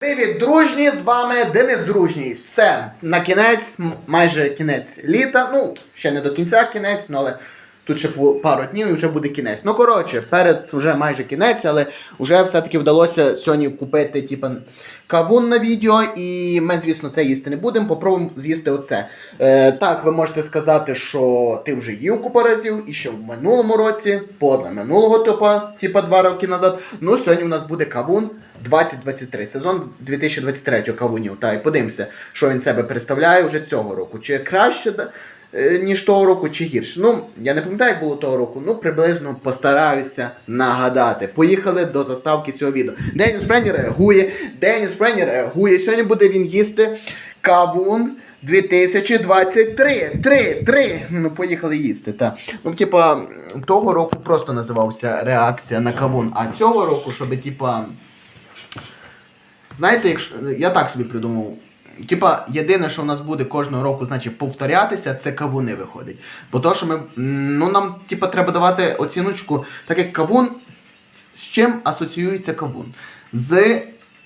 Привіт, дружні! З вами Денис Дружній. Все, на кінець, майже кінець літа. Ну, ще не до кінця кінець, ну, але тут ще пару днів і вже буде кінець. Ну, коротше, перед вже майже кінець, але вже все-таки вдалося сьогодні купити, типа, кавун на відео, і ми, звісно, це їсти не будемо. Попробуємо з'їсти оце. Е, так, ви можете сказати, що ти вже їв купу разів, і ще в минулому році, поза минулого типа, типа два роки назад. Ну, сьогодні у нас буде кавун 2023, сезон 2023 кавунів. Та і подивимося, що він себе представляє вже цього року. Чи краще ніж того року, чи гірше. Ну, я не пам'ятаю, як було того року. Ну, приблизно постараюся нагадати. Поїхали до заставки цього відео. Деніс Бреннер реагує. Деніс Бреннер реагує. Сьогодні буде він їсти кавун. 2023. 3, 3. Ну, поїхали їсти. Та. Ну, типа, того року просто називався реакція на кавун. А цього року, щоб, типа. Знаєте, якщо я так собі придумав. Типа, єдине, що в нас буде кожного року, значить, повторятися, це кавуни виходить. Бо то, що ми. Ну, нам, типа, треба давати оціночку, так як кавун. З чим асоціюється кавун? З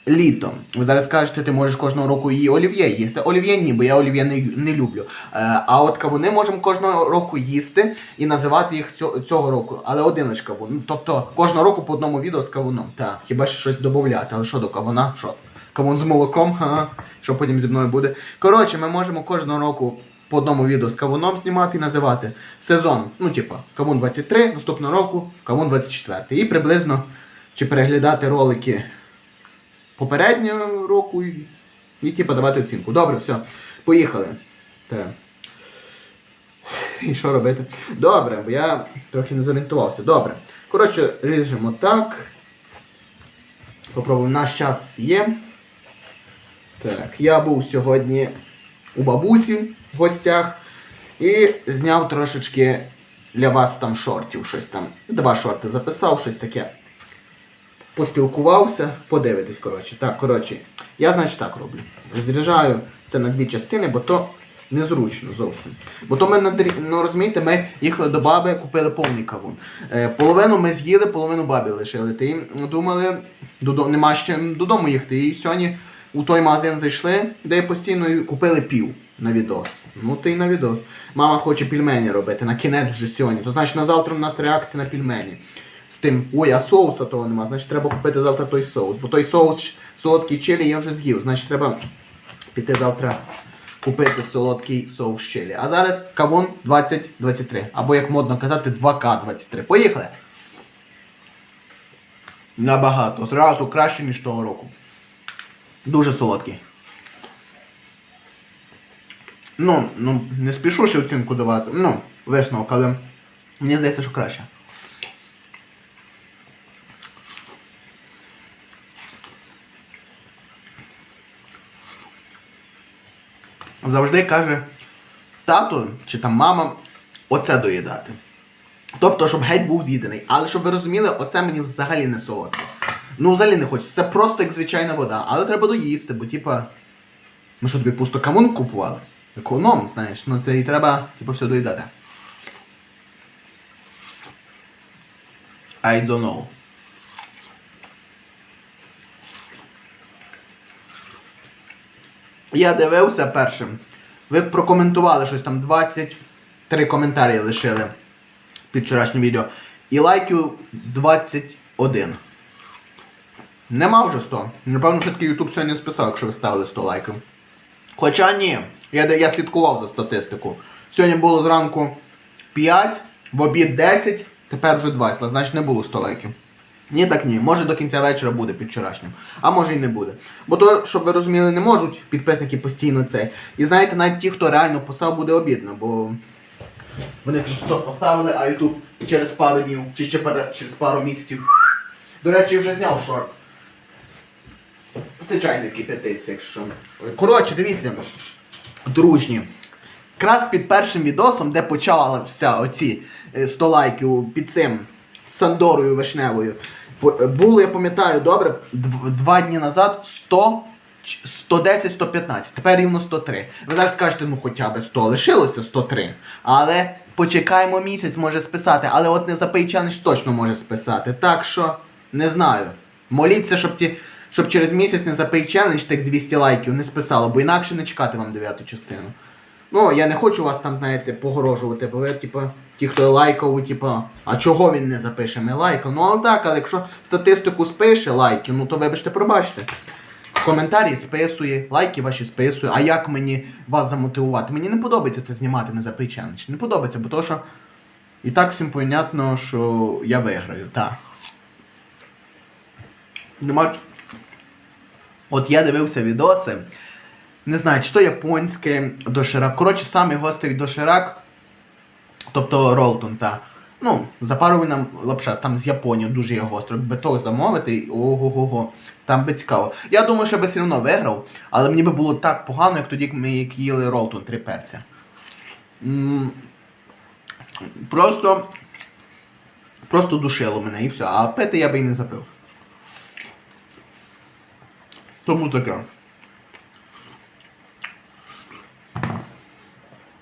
літом. Ви зараз кажете, ти можеш кожного року її олів'є їсти. Олів'є ні, бо я олів'є не, не люблю. Е, а от кавуни можемо кожного року їсти і називати їх цього, року. Але один лише кавун. Тобто кожного року по одному відео з кавуном. Так, хіба щось додати. Але що до кавуна? Що? Кавун з молоком, ага. що потім зі мною буде. Коротше, ми можемо кожного року по одному відео з кавуном знімати і називати сезон. Ну, типа, кавун 23, наступного року кавун 24. І приблизно чи переглядати ролики попереднього року і, і типу, давати оцінку. Добре, все, поїхали. Так. І що робити? Добре, бо я трохи не зорієнтувався. Добре. Коротше, ріжемо так. Попробуємо, наш час є. Так, я був сьогодні у бабусі в гостях і зняв трошечки для вас там шортів, щось там. Два шорти записав, щось таке. Поспілкувався, подивитись, коротше. Так, коротше, я, значить, так роблю. Розряджаю це на дві частини, бо то незручно зовсім. Бо то ми ну, розумієте, ми їхали до баби, купили повний кавун. Е, половину ми з'їли, половину бабі лишили. Ти думали, додому, нема ще додому їхати. І сьогодні у той магазин зайшли, де постійно купили пів на відос. Ну ти й на відос. Мама хоче пельмені робити на кінець вже сьогодні. То значить на завтра у нас реакція на пельмені. З тим, ой, а соуса того нема, значить треба купити завтра той соус. Бо той соус солодкий чилі я вже з'їв. Значить треба піти завтра купити солодкий соус чилі. А зараз кавун 2023. Або як модно казати, 2К23. Поїхали! Набагато. Зразу краще, ніж того року. Дуже солодкий. Ну, ну, не спішу ще оцінку давати. Ну, висновок, але мені здається, що краще. Завжди каже тато чи там мама оце доїдати. Тобто, щоб геть був з'їдений. Але щоб ви розуміли, оце мені взагалі не солодке. Ну, взагалі не хочеться. Це просто як звичайна вода. Але треба доїсти, бо типа. Ми що тобі пусто кавун купували? Економ, знаєш, ну і треба, типу, все доїдати. I don't know. Я дивився першим. Ви прокоментували щось там 23 коментарі лишили під вчорашнім відео. І лайків 21. Нема вже 100. Напевно, все-таки YouTube сьогодні списав, якщо ви ставили 100 лайків. Хоча ні, я, я слідкував за статистику. Сьогодні було зранку 5, в обід 10, тепер вже 20, значить не було 100 лайків. Ні, так ні. Може до кінця вечора буде під вчорашнім. А може і не буде. Бо то, щоб ви розуміли, не можуть підписники постійно це. І знаєте, навіть ті, хто реально поставив, буде обідно, бо вони просто поставили, а YouTube через пару днів чи через пару місяців. До речі, вже зняв шорт. Це чайник кипятиться, якщо. Коротше, дивіться, дружні. Якраз під першим відосом, де почалися оці е, 100 лайків під цим Сандорою Вишневою. е, Було, я пам'ятаю, добре, два дні назад 100, 110, 115, тепер рівно 103. Ви зараз скажете, ну хоча б 100 лишилося 103. Але почекаємо місяць, може списати. Але от не запий челендж точно може списати. Так що, не знаю. Моліться, щоб ті щоб через місяць не запий челендж тих 200 лайків не списало, бо інакше не чекати вам дев'яту частину. Ну, я не хочу вас там, знаєте, погрожувати, бо ви, типу, ті, хто лайкав, типу, а чого він не запише, ми лайкав. Ну, але так, але якщо статистику спише лайків, ну то вибачте, пробачте. Коментарі списує, лайки ваші списує. А як мені вас замотивувати? Мені не подобається це знімати на запий челендж. Не подобається, бо то, що і так всім понятно, що я виграю, так. Нема. От я дивився відоси. Не знаю, чи то японське доширак. Коротше, самий гострий доширак. Тобто Ролтон, та. Ну, запарує нам лапша, там з Японії дуже є гостро. Би то замовити, ого-го-го. Там би цікаво. Я думаю, що би все одно виграв, але мені би було так погано, як тоді, ми як їли Ролтон три перця. Просто. Просто душило мене і все. А пити я би і не запив. Тому таке.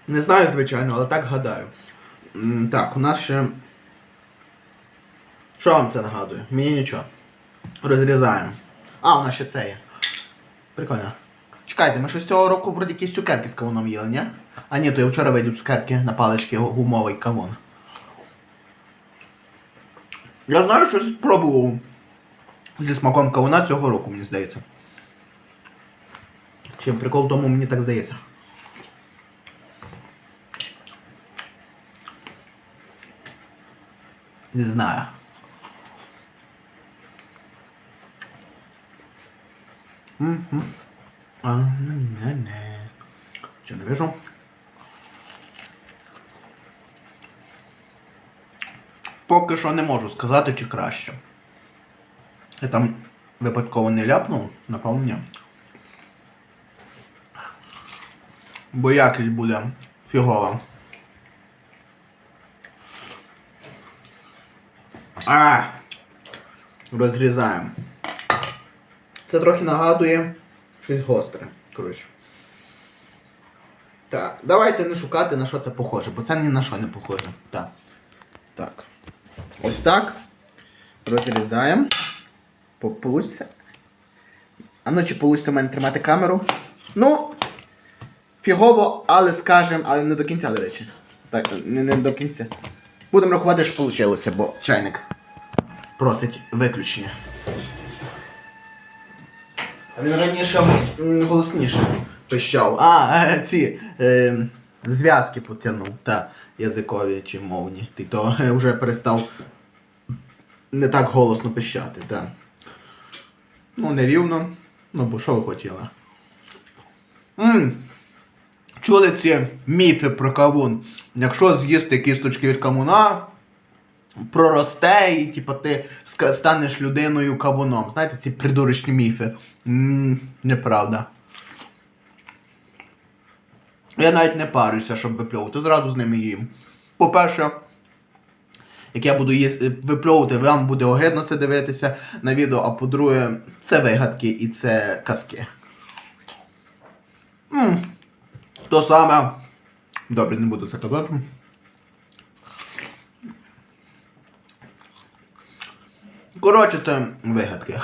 Не знаю, звичайно, але так гадаю. Так, у нас ще. Що вам це нагадує? Мені нічого. Розрізаємо. А, у нас ще це є. Прикольно. Чекайте, ми що з цього року вроді якісь цукерки з кавуном їли, ні? А ні, то я вчора видів цукерки на палички гумовий кавун. Я знаю, що спробував зі смаком кавуна цього року, мені здається. Чим прикол тому мені так здається. Не знаю. Мгм. А, не, не. Че, не вижу? Поки що не можу сказати, чи краще. Я там випадково не ляпнув, напевно. Бо якість буде фігова. А! Розрізаємо. Це трохи нагадує щось гостре. Коротше. Так, давайте не шукати на що це похоже, бо це ні на що не похоже. Так. Так. Ось так. Розрізаємо. По- Получиться. А ну чи получиться в мене тримати камеру? Ну, фігово, але скажем, але не до кінця, до речі. Так, не, не до кінця. Будемо рахувати, що вийшло, бо чайник просить виключення. Він раніше голосніше пищав. А, е, ці е, зв'язки потягнув, та язикові чи мовні. Ти то е, вже перестав не так голосно пищати, та. Ну, нерівно. Ну, бо що ви хотіли? М, Чули ці міфи про кавун? Якщо з'їсти кісточки від кавуна, проросте і типу, ти станеш людиною кавуном. Знаєте, ці придурочні міфи. м неправда. Я навіть не парюся, щоб випльовувати, зразу з ними їм. По-перше, як я буду їсти, випльовувати, вам буде огидно це дивитися на відео, а по-друге, це вигадки і це казки. м То саме. Добре, не буду це казати. Коротше, це вигадки.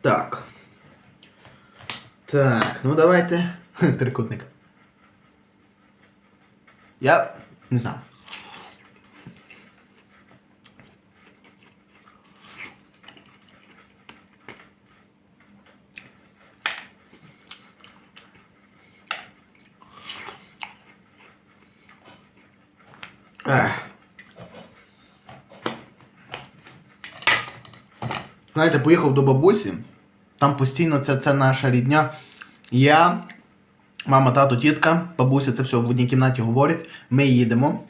Так. Так, ну давайте. Трикутник. Я не знаю. Знаєте, поїхав до бабусі, там постійно це, це наша рідня. Я, мама, тато, тітка, бабуся це все в одній кімнаті говорять. Ми їдемо.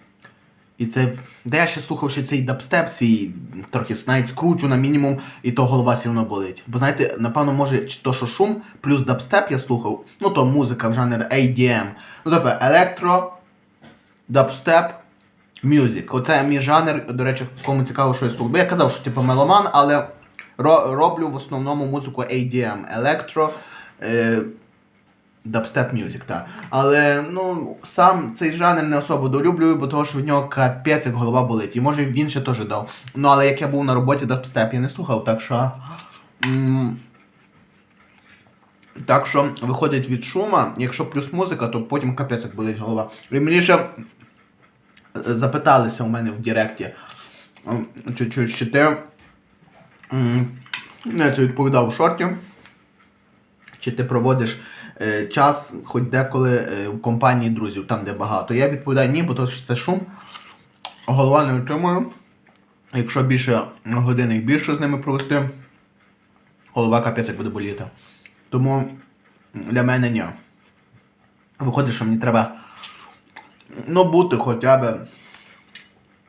І це. Де я ще слухав ще цей дабстеп свій, трохи навіть скручу на мінімум, і то голова все одно болить. Бо знаєте, напевно, може, то, що шум, плюс дабстеп я слухав, ну то музика в жанр ADM. Ну тобто електро, дабстеп, Music. Оце мій жанр, до речі, кому цікаво, що я слухаю. Бо я казав, що типу меломан, але роблю в основному музику ADM, електро, е, Дабстеп мюзик, так. Але ну, сам цей жанр не особо долюблюю, бо того, що в нього капець як голова болить. І може він ще теж дав. Ну але як я був на роботі дабстеп, я не слухав, так що. так що виходить від шума, якщо плюс музика, то потім капець як болить голова. І мені ще запиталися у мене в Директі, чи, чи, чи ти. Я це відповідав в шорті. Чи ти проводиш е, час хоч деколи е, в компанії друзів, там де багато. Я відповідаю ні, бо то це шум. Голова не витримую. Якщо більше години більше з ними провести, голова капець як буде боліти. Тому для мене ні. Виходить, що мені треба ну, бути хоча б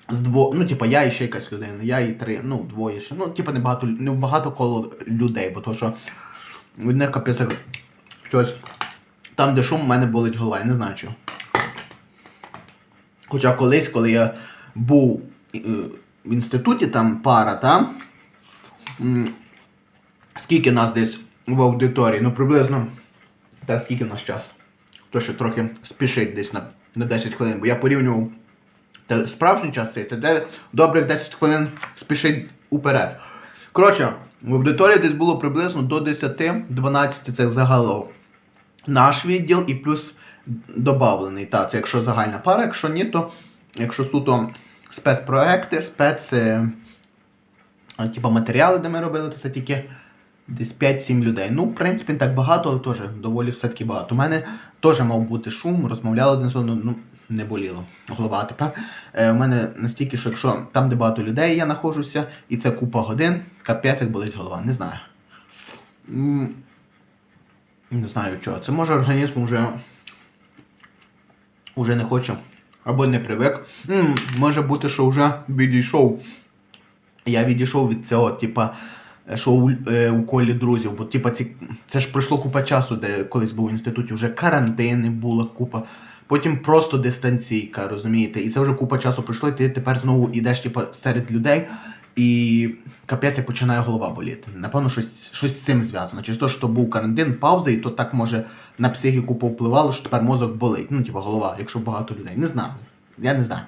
з дво... Ну, типа, я і ще якась людина, я і три, ну, двоє ще. Ну, типа, не багато, коло людей, бо то що від них капець щось. Там, де шум, у мене болить голова, я не знаю чого. Хоча колись, коли я був е, в інституті, там пара, там. Скільки нас десь в аудиторії? Ну приблизно. Так, скільки в нас час? То ще трохи спішить десь на, на 10 хвилин, бо я порівнював справжній час цей, де добрих 10 хвилин спішить уперед. Коротше, в аудиторії десь було приблизно до 10-12 це загалом наш відділ і плюс добавлений. Та, це якщо загальна пара, якщо ні, то якщо суто спецпроекти, спец. е, типа матеріали, де ми робили, то це тільки десь 5-7 людей. Ну, в принципі, не так багато, але теж доволі все-таки багато. У мене теж мав бути шум, розмовляли один з одним, ну, не боліло голова. Тепер е, у мене настільки, що якщо там, де багато людей я знаходжуся, і це купа годин, капець як болить голова, не знаю. Не знаю чого. Це може організм вже, вже не хоче. Або не привик. М, може бути, що вже відійшов. Я відійшов від цього, типа, що у, е, у колі друзів, бо типа, ці, це ж пройшло купа часу, де колись був в інституті, вже карантини була купа. Потім просто дистанційка, розумієте? І це вже купа часу пройшло, і ти тепер знову йдеш типа, серед людей, і капець як починає голова боліти. Напевно, щось, щось з цим зв'язано. Через те, що був карантин, пауза, і то так може на психіку повпливало, що тепер мозок болить. Ну, типа голова, якщо багато людей. Не знаю. Я не знаю.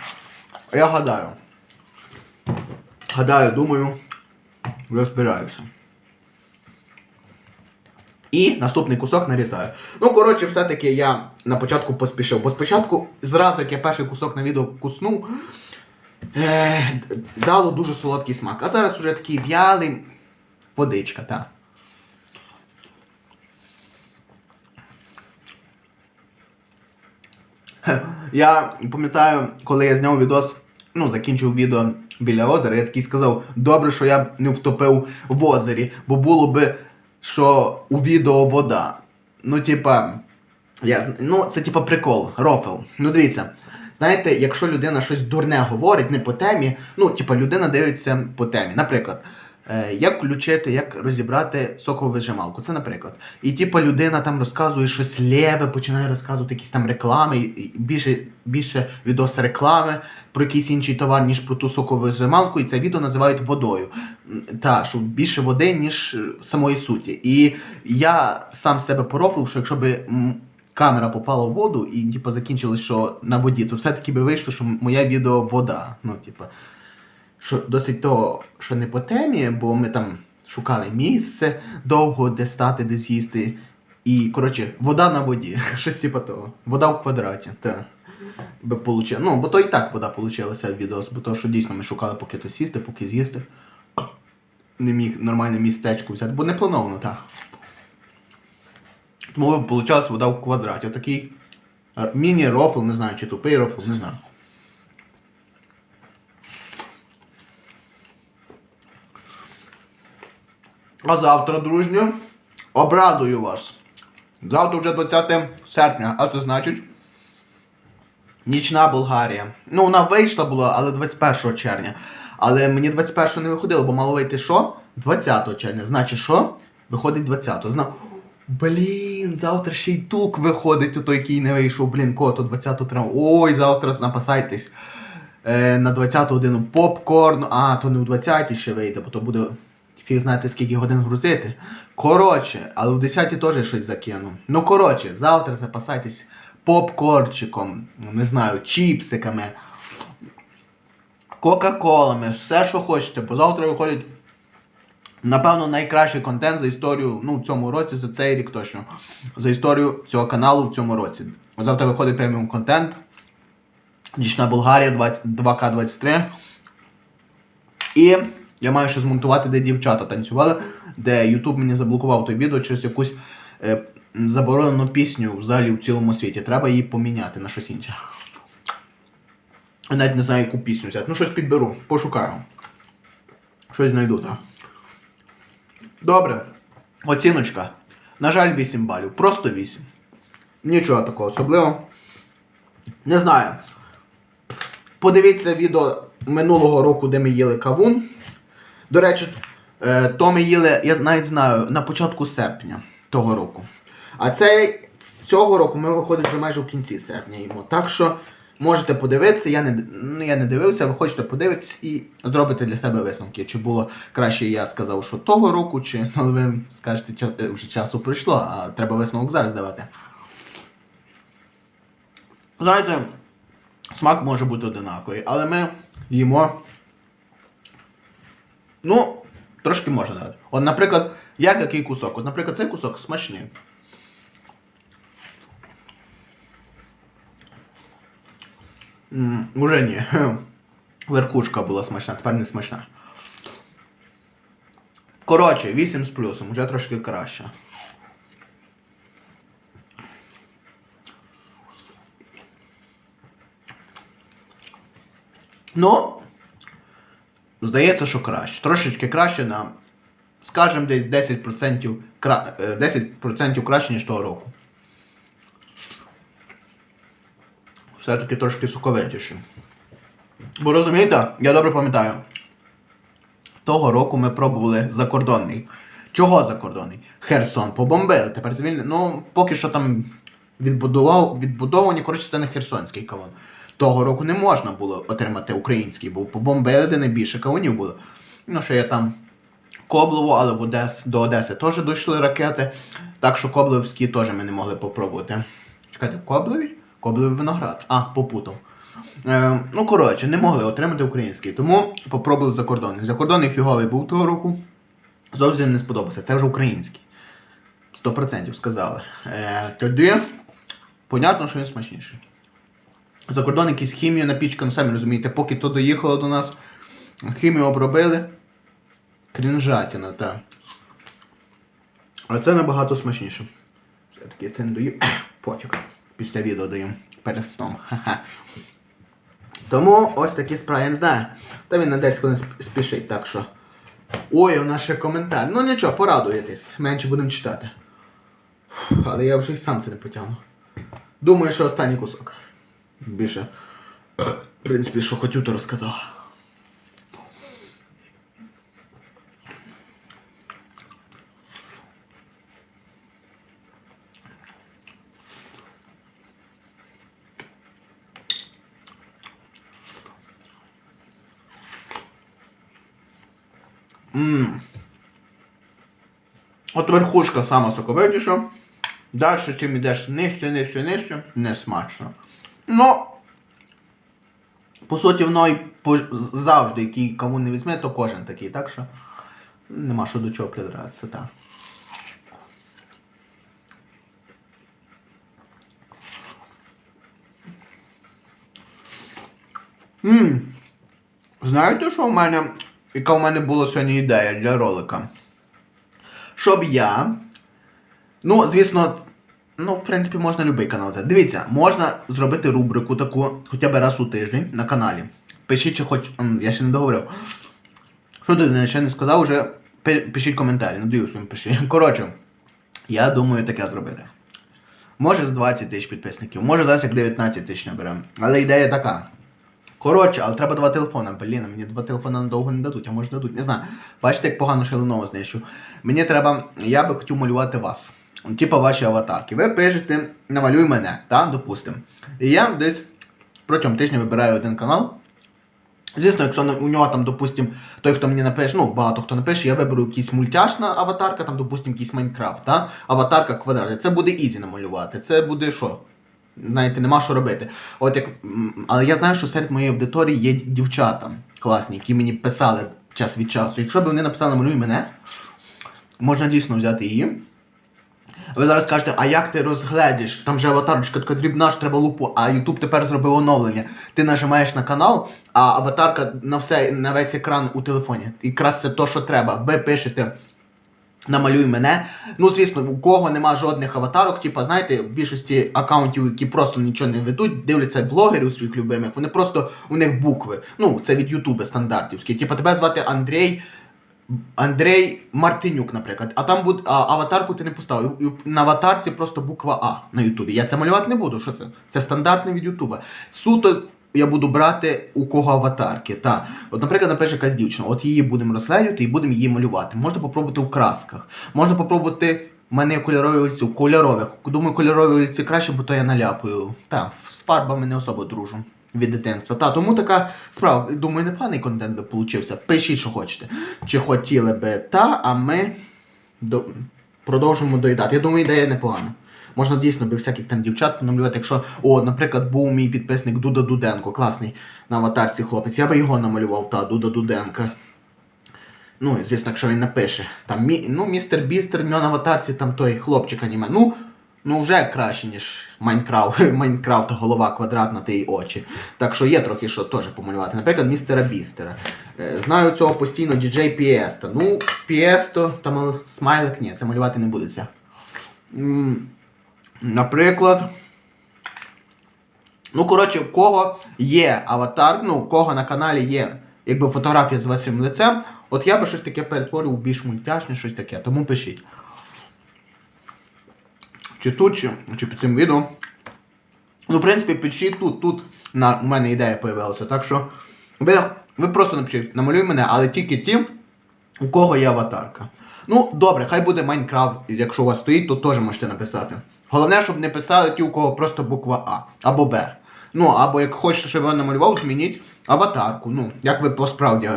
Я гадаю. Гадаю, думаю, розбираюся. І наступний кусок нарізаю. Ну, коротше, все-таки я на початку поспішив. Бо спочатку, зразу, як я перший кусок на відео куснув, е, дало дуже солодкий смак. А зараз уже такий в'ялий водичка, так. Я пам'ятаю, коли я зняв відос, ну, закінчив відео біля озера, я такий сказав, добре, що я не втопив в озері, бо було би, що у відео вода. Ну, типа, я, ну, це типа прикол, рофел. Ну, дивіться. Знаєте, якщо людина щось дурне говорить не по темі, ну, типа, людина дивиться по темі. Наприклад, як включити, як розібрати сокову вижималку. Це наприклад. І типа людина там розказує щось лєве, починає розказувати якісь там реклами, більше, більше відос реклами про якийсь інший товар, ніж про ту сокову вижималку, і це відео називають водою. Та, що більше води, ніж е, самої суті. І я сам себе порофлив, що якщо би камера попала в воду і типу, закінчилось, що на воді, то все-таки би вийшло, що моє відео вода. Ну, типу, що досить того, що не по темі, бо ми там шукали місце довго, де стати, де з'їсти. І, коротше, вода на воді. Щось типу того. Вода в квадраті. Та. Би получи... Ну, бо то і так вода получилася в відео, бо то, що дійсно ми шукали поки то сісти, поки з'їсти. Не міг нормальне містечко взяти, бо не плановано, так. Тому вийшла вода в квадраті. Отакий е, міні-рофл, не знаю, чи тупий рофл, не знаю. А завтра, дружні, обрадую вас. Завтра вже 20 серпня, а це значить Нічна Болгарія. Ну, вона вийшла була, але 21 червня. Але мені 21 не виходило, бо мало вийти що? 20 червня. Значить, що? Виходить 20 Зна... Блін, завтра ще й тук виходить, той, який не вийшов. Блін, кото 20 треба. Ой, завтра напасайтесь. Е, на 20 годину попкорн. А, то не у 20 ще вийде, бо то буде фіг знати скільки годин грузити. Коротше, але в 10 теж щось закину. Ну коротше, завтра запасайтесь попкорчиком, не знаю, чіпсиками, кока-колами, все, що хочете, бо завтра виходить. Напевно, найкращий контент за історію, ну, в цьому році, за цей рік точно. За історію цього каналу в цьому році. Завтра виходить преміум контент. Нічна Болгарія 2К23. І я маю ще змонтувати, де дівчата танцювали, де YouTube мені заблокував той відео через якусь е, заборонену пісню взагалі в цілому світі. Треба її поміняти на щось інше. Я навіть не знаю, яку пісню взяти. Ну, щось підберу, пошукаю. Щось знайду, так. Добре. Оціночка. На жаль, 8 балів. Просто 8. Нічого такого особливого. Не знаю. Подивіться відео минулого року, де ми їли кавун. До речі, е, то ми їли, я навіть знаю, на початку серпня того року. А цей цього року ми виходить вже майже в кінці серпня їмо. Так що можете подивитися, я не, ну, я не дивився, ви хочете подивитись і зробити для себе висновки. Чи було краще, я сказав, що того року, чи але ви скажете, ча- е, вже часу пройшло, а треба висновок зараз давати. Знаєте, смак може бути одинаковий, але ми їмо. Ну, трошки можна дати. От, наприклад, як який кусок? От, наприклад, цей кусок смачний. М, Уже ні. Верхушка була смачна, тепер не смачна. Коротше, 8 з плюсом, вже трошки краще. Ну, здається, що краще. Трошечки краще на, скажімо, десь 10%, кра... е, 10% краще, ніж того року. Все-таки трошки соковитіше. Бо розумієте, я добре пам'ятаю. Того року ми пробували закордонний. Чого закордонний? Херсон побомбили. Тепер звільнили. Ну, поки що там відбудував, відбудовані, коротше, це не херсонський кавун. Того року не можна було отримати український, бо побомбили, де найбільше кавунів було. Ну, що я там Коблово, але в Одес, до Одеси теж дійшли ракети. Так що Коблевські теж ми не могли попробувати. Чекайте, Коблеві? Коблевий виноград. А, попутав. Е, ну, коротше, не могли отримати український, тому попробували закордонний. Закордонний фіговий був того року. Зовсім не сподобався. Це вже український. 100% сказали. Е, тоді, понятно, що він смачніший. Закордон якийсь хімію напічкану, самі розумієте, поки то доїхало до нас, хімію обробили. Крінжатіна, так. А це набагато смачніше. Все-таки це не даю. Пофіг. Після відео даю перед сном. Ха-ха. Тому ось такі справи, я не знаю. Та він на 10 хвилин спішить, так що. Ой, у нас ще коментар. Ну нічого, порадуєтесь. Менше будемо читати. Але я вже і сам це не потягну. Думаю, що останній кусок. Більше. е, В принципі, що хотів, то розказав. Ммм. От верхушка сама соковитіша. Далі, чим йдеш нижче, нижче, нижче, не смачно. Ну, по суті, воно і завжди, який кому не візьме, то кожен такий, так що нема що до чого придратися, так. Ммм. Знаєте, що в мене, яка в мене була сьогодні ідея для ролика? Щоб я. Ну, звісно, ну, в принципі, можна будь-який канал взяти. Дивіться, можна зробити рубрику таку хоча б раз у тиждень на каналі. Пишіть, чи хоч. Я ще не договорив. Що ти ще не сказав, вже пишіть коментарі, надаю своїм пишіть. Коротше, я думаю таке зробити. Може з 20 тисяч підписників, може зараз як 19 тисяч наберемо. Але ідея така. Коротше, але треба два телефони. Блін, мені два телефони надовго не дадуть, а може дадуть. Не знаю. Бачите, як погано шаленого знищу. Мені треба. Я би хотів малювати вас. Типа ваші аватарки. Ви пишете, намалюй мене, та, допустимо. І я десь протягом тижня вибираю один канал. Звісно, якщо у нього там, допустим, той, хто мені напише, ну багато хто напише, я виберу якийсь мультяшна аватарка, там, допустим, якийсь Майнкрафт, та? аватарка квадратна. Це буде ізі намалювати. Це буде що? Знаєте, нема що робити. От як, але я знаю, що серед моєї аудиторії є дівчата класні, які мені писали час від часу. Якщо б вони написали малюй мене, можна дійсно взяти її. Ви зараз кажете, а як ти розгледиш? Там же аватарочка така дрібна ж треба лупу, а Ютуб тепер зробив оновлення. Ти нажимаєш на канал, а аватарка на все, на весь екран у телефоні. Якраз це то, що треба. Ви пишете. Намалюй мене. Ну, звісно, у кого нема жодних аватарок, типа, знаєте, в більшості аккаунтів, які просто нічого не ведуть, дивляться блогерів своїх любимих, вони просто у них букви. Ну, це від Ютуба стандартівські. Типа тебе звати Андрій. Андрій Мартинюк, наприклад, а там буде а, аватарку ти не поставив. На аватарці просто буква А на Ютубі. Я це малювати не буду. Що це? Це стандартне від Ютуба. Суто я буду брати у кого аватарки. Та. От, наприклад, напише якась дівчина, от її будемо розглядати і будемо її малювати. Можна попробувати у красках. Можна попробувати. У мене є кольорові олівці, кольорових. Думаю, кольорові олівці краще, бо то я наляпаю. Та, з фарбами не особо дружу від дитинства. Та, тому така справа. Думаю, непоганий контент би получився. Пишіть, що хочете. Чи хотіли би та, а ми до... продовжимо доїдати. Я думаю, ідея непогана. Можна дійсно би всяких там дівчат понамалювати. Якщо, о, наприклад, був мій підписник Дуда Дуденко, класний на аватарці хлопець. Я би його намалював, та Дуда Дуденка. Ну, і звісно, якщо він напише. Там мі... ну, містер Бістер, в нього на аватарці там той хлопчик аніме. Ну, ну вже краще, ніж Майнкрафт, Майнкрафт, голова квадратна та й очі. Так що є трохи що теж помалювати. Наприклад, містера Бістера. Е, Знаю цього постійно діджей Піесто. Ну, Піесто, там смайлик, ні, це малювати не будеться. Наприклад. Ну, коротше, у кого є аватар, ну, у кого на каналі є якби фотографія з вашим лицем, от я би щось таке перетворив у більш мультяшне, щось таке. Тому пишіть. Чи тут, чи, чи під цим відео. Ну, в принципі, пишіть тут, тут на, у мене ідея появилася. Так що ви, ви просто напишіть, намалюй мене, але тільки ті, у кого є аватарка. Ну, добре, хай буде Майнкрафт, якщо у вас стоїть, то теж можете написати. Головне, щоб не писали ті, у кого просто буква А або Б. Ну, або як хочете, щоб я намалював, змініть аватарку. Ну, як ви посправді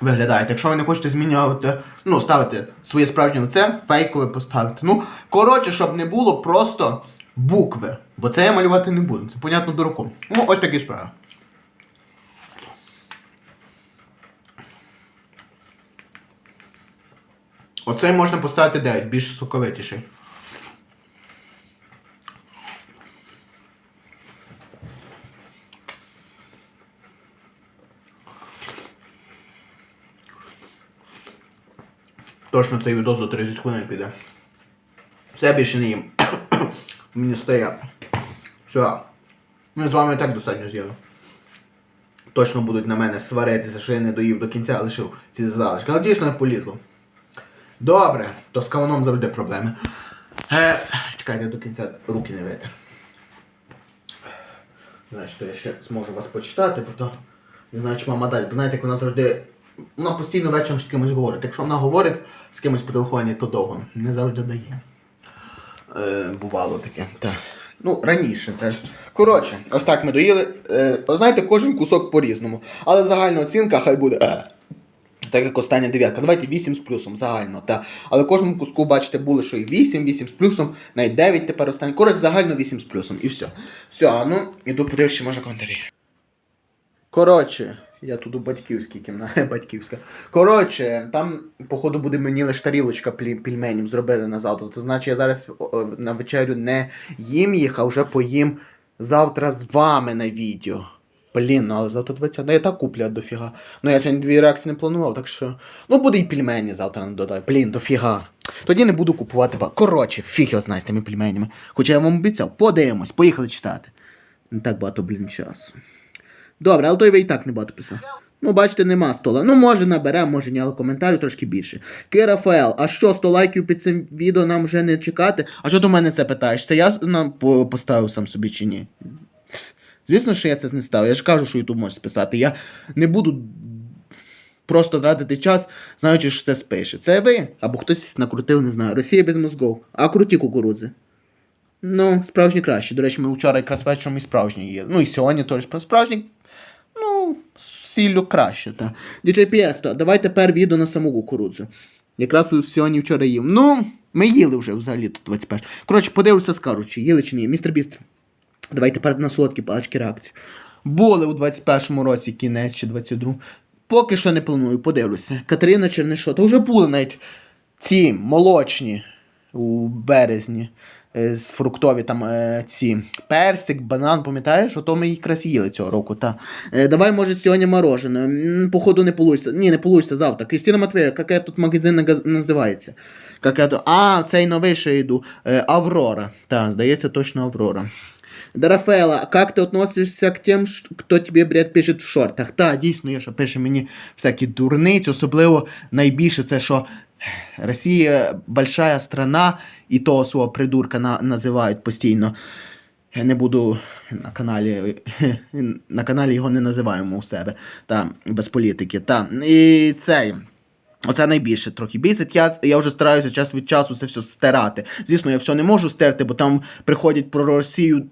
виглядаєте. Якщо ви не хочете змінювати, ну, ставити своє справжнє лице, фейкове поставити. Ну, коротше, щоб не було просто букви. Бо це я малювати не буду. Це понятно дураком. Ну, ось такі справи. Оцей можна поставити 9, більш соковитіший. Точно цей відео за 30 хвилин піде. Все більше не їм. Мені стає. Все. Ми з вами і так достатньо з'їли. Точно будуть на мене сваритися, що я не доїв до кінця, лишив ці залишки. Але дійсно не полізло. Добре, то з кавуном завжди проблеми. Е, чекайте до кінця руки не витер. Знаєш, то я ще зможу вас почитати, бо то не знаю, чи мама дасть. Бо знаєте, як вона завжди. Вона постійно вечором з кимось говорить. Якщо вона говорить з кимось по телефоні, то довго. Не завжди дає. Е, бувало таке. Так. Ну, раніше це ж. Коротше, ось так ми доїли. Е, знаєте, кожен кусок по-різному. Але загальна оцінка хай буде. Е, так як остання дев'ятка. Давайте 8 з плюсом загально. Та. Але кожному куску, бачите, були, що і 8, 8 з плюсом, навіть 9 тепер останній. Коротше, загально 8 з плюсом. І все. Все, а ну, іду подивлюсь, чи можна коментарі. Коротше, я тут у батьківській кімнаті, батьківська. Коротше, там, походу, буде мені лише тарілочка пельменів зробили на завтра. То значить я зараз на вечерю не їм їх, а вже поїм завтра з вами на відео. Блін, ну але завтра 20. Ну я так куплю дофіга. Ну я сьогодні дві реакції не планував, так що. Ну буде і пельмені завтра не додаю. Блін, дофіга. Тоді не буду купувати. Коротше, фіг його знає з тими пельменями. Хоча я вам обіцяв, подивимось, поїхали читати. Не так багато, блін, часу. Добре, але той ви і так не багато писав. Ну, бачите, нема стола. Ну, може наберемо, може ні, але коментарів трошки більше. Кирафаел, а що, 100 лайків під цим відео нам вже не чекати? А що ти мене це питаєш? Це я нам поставив сам собі чи ні? Звісно, що я це не ставив. Я ж кажу, що YouTube може списати. Я не буду просто тратити час, знаючи, що це спише. Це ви, або хтось накрутив, не знаю. Росія без мозгов. А круті кукурудзи. Ну, справжні краще. До речі, ми вчора якраз вечором і справжні їли. Ну і сьогодні теж справжні. Ну, сіллю краще. Та. DJ Піесто, давай тепер відео на саму кукурудзу. Якраз сьогодні вчора їв. Ну, ми їли вже взагалі тут 21. Коротше, подивлюся, скажу, чи їли чи ні. Містер Бістр. Давай тепер на солодкі палички реакції. Були у 21-му році кінець чи 22-му. Поки що не планую, подивлюся. Катерина Чернишо, то вже були навіть ці молочні у березні. Е, З фруктові там е, ці персик, банан, пам'ятаєш? Ото ми якраз їли цього року. Та. Е, давай, може, сьогодні морожене. Походу не получится. Ні, не получится завтра. Крістіна Матвея, як тут магазин називається? Как это... А, цей новий ще йду. Аврора. Так, здається, точно Аврора. Дарафела, как ти относишся к тим, хто тобі, блядь, пише в шортах? Та, дійсно, є, що пише мені всякі дурниці, особливо найбільше це, що Росія большая страна, і того свого придурка на, називають постійно. Я не буду на каналі. На каналі його не називаємо у себе. Та, без політики. Та. І цей. Оце найбільше трохи бісить. Я, я вже стараюся час від часу це все стирати. Звісно, я все не можу стерти, бо там приходять про Росію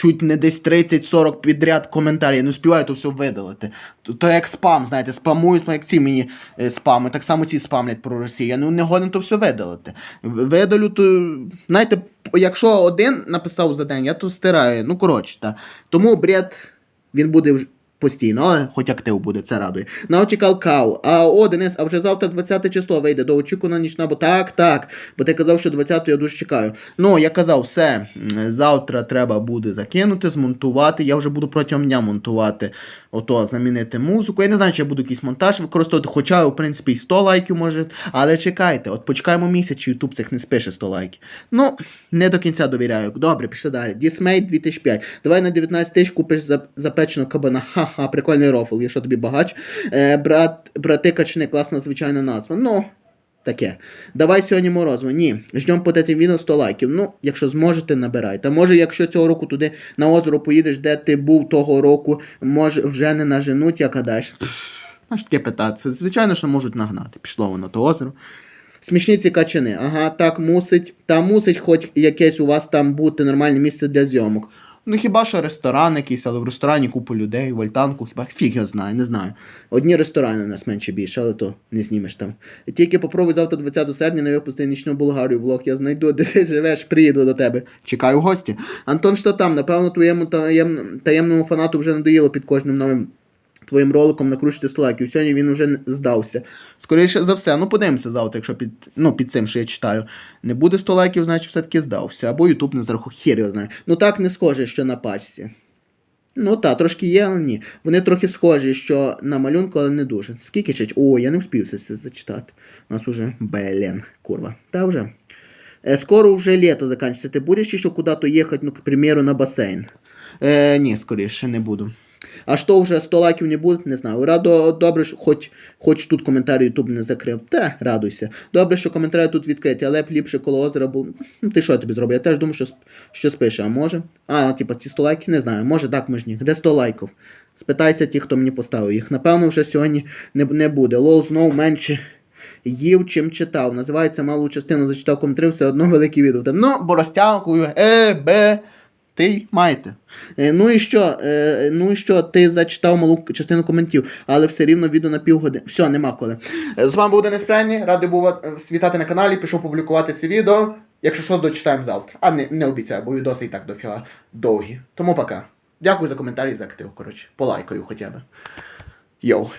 чуть не десь 30-40 підряд коментарів. Я не успіваю то все видалити. То, то як спам, знаєте, спамують, ну, як ці мені е, спами, так само ці спамлять про Росію. Я ну, не годен то все видалити. Видалю, то, знаєте, якщо один написав за день, я то стираю. Ну, коротше, так. Тому бред, він буде вже постійно, але хоч актив буде, це радує. Наутікал Кау. А о, Денис, а вже завтра 20 число вийде до очікувана нічна, бо так, так. Бо ти казав, що 20 я дуже чекаю. Ну, я казав, все, завтра треба буде закинути, змонтувати. Я вже буду протягом дня монтувати. Ото замінити музику. Я не знаю, чи я буду якийсь монтаж використовувати, хоча, в принципі, і 100 лайків може. Але чекайте, от почекаємо місяць, чи YouTube цих не спише 100 лайків. Ну, не до кінця довіряю. Добре, пішли далі. Dismay 2005. Давай на 19 тисяч купиш за- запеченого кабана. Ха-ха, прикольний рофл. Я що тобі багач? Е, брат, брати качни, класна звичайна назва. Ну. Таке. Давай сьогодні морозиво. Ні. Ждем по тетім відео 100 лайків. Ну, якщо зможете, набирайте. Може, якщо цього року туди на озеро поїдеш, де ти був того року, може вже не наженуть, як гадаєш. Ну, ж таке питатися. Звичайно, що можуть нагнати. Пішло воно то озеро. Смішні ці качани. Ага, так мусить. Та мусить хоч якесь у вас там бути нормальне місце для зйомок. Ну хіба що ресторан якийсь, але в ресторані купу людей, в альтанку, хіба фіг я знаю, не знаю. Одні ресторани у нас менше більше, але то не знімеш там. Тільки попробуй завтра 20 серпня не випусти нічну Болгарію влог. Я знайду, де ти живеш, приїду до тебе. Чекаю гості. Антон, що там? Напевно, твоєму таєм... таємному фанату вже надоїло під кожним новим твоїм роликом накручити 100 лайків. Сьогодні він вже здався. Скоріше за все, ну подивимося завтра, якщо під, ну, під цим, що я читаю, не буде 100 лайків, значить все-таки здався. Або Ютуб не зарахує, хер його знає. Ну так не схоже, що на пачці. Ну так, трошки є, але ні. Вони трохи схожі, що на малюнку, але не дуже. Скільки чать? О, я не встиг це зачитати. У нас уже блін, курва. Та вже. Е, скоро вже літо закінчиться. Ти будеш ще куди-то їхати, ну, к примеру, на басейн? Е, ні, скоріше, не буду. А що вже 100 лайків не буде, не знаю. Радо, добре, що хоч, хоч тут коментарі Ютуб не закрив. Та, радуйся. Добре, що коментарі тут відкриті, але б ліпше коло озера. Ну, Ти що я тобі зробив? Я теж думаю, що, що спише, а може? А, типа, ці 100 лайків, не знаю. Може так, може ні. Де 100 лайків? Спитайся ті, хто мені поставив їх. Напевно, вже сьогодні не, не буде. Лол знову менше їв, чим читав. Називається малу частину зачитав коментарі, все одно великий відео. Ну, бо розтягую, е, б. Ти маєте. Е, ну і що? Е, ну і що? Ти зачитав малу частину коментів, але все рівно відео на півгодини. Все, нема коли. Е, З вами був Денис Пренні. Радий був вас вітати на каналі. Пішов публікувати це відео. Якщо що, дочитаємо завтра. А не, не обіцяю, бо відоси і так дофіга довгі. Тому пока. Дякую за коментарі за актив. Коротше, полайкаю хоча б. Йоу.